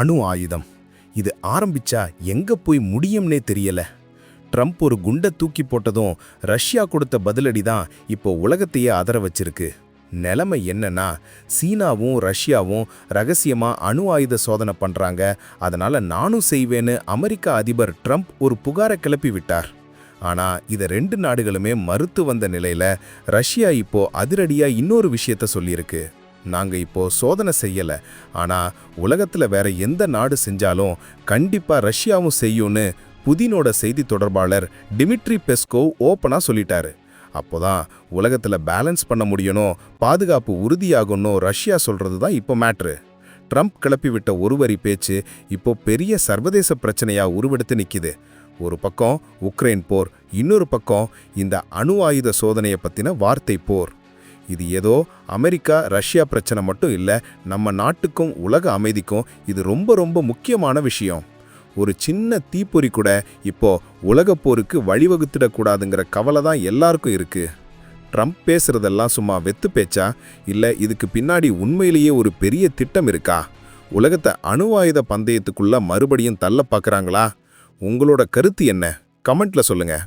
அணு ஆயுதம். இது ஆரம்பிச்சா எங்க போய் முடியும்னே தெரியல. ட்ரம்ப் ஒரு குண்டை தூக்கி போட்டதும் ரஷ்யா கொடுத்த பதிலடி தான் இப்போ உலகத்தையே அதர வச்சிருக்கு. நிலைமை என்னன்னா சீனாவும் ரஷ்யாவும் ரகசியமாக அணு ஆயுத சோதனை பண்ணுறாங்க அதனால் நானும் செய்வேன்னு அமெரிக்க அதிபர் ட்ரம்ப் ஒரு புகாரை கிளப்பி விட்டார். ஆனால் இதை ரெண்டு நாடுகளுமே மறுத்து வந்த நிலையில் ரஷ்யா இப்போ அதிரடியாக இன்னொரு விஷயத்த சொல்லியிருக்கு. நாங்கள் இப்போ சோதனை செய்யலை. ஆனால் உலகத்தில் வேற எந்த நாடு செஞ்சாலும் கண்டிப்பாக ரஷ்யாவும் செய்யும்னு புதினோட செய்தி தொடர்பாளர் டிமிட்ரி பெஸ்கோவ் ஓப்பனாக சொல்லிட்டாரு. அப்போதான் உலகத்தில் பேலன்ஸ் பண்ண முடியணும் பாதுகாப்பு உறுதியாகணும் ரஷ்யா சொல்கிறது தான் இப்போ மேட்ரு. ட்ரம்ப் கிளப்பிவிட்ட ஒருவரி பேச்சு இப்போ பெரிய சர்வதேச பிரச்சனையாக உருவெடுத்து நிற்கிது ஒரு பக்கம் உக்ரைன் போர் இன்னொரு பக்கம் இந்த அணு ஆயுத சோதனையை பற்றின வார்த்தை போர். இது ஏதோ அமெரிக்கா ரஷ்யா பிரச்சனை மட்டும் இல்லை நம்ம நாட்டுக்கும் உலக அமைதிக்கும் இது ரொம்ப ரொம்ப முக்கியமான விஷயம். ஒரு சின்ன தீப்பொறி கூட இப்போ உலகப்போருக்கு வழிவகுத்திடக்கூடாதுங்கிற கவலை தான் எல்லாருக்கும் இருக்கு. ட்ரம்ப் பேசுறதெல்லாம் சும்மா வெத்து பேச்சா? இல்லை இதுக்கு பின்னாடி உண்மையிலேயே ஒரு பெரிய திட்டம் இருக்கா? உலகத்தை அணு ஆயுத பந்தயத்துக்குள்ள மறுபடியும் தள்ள பார்க்குறாங்களா உங்களோட கருத்து என்ன? கமெண்ட்ல சொல்லுங்கள்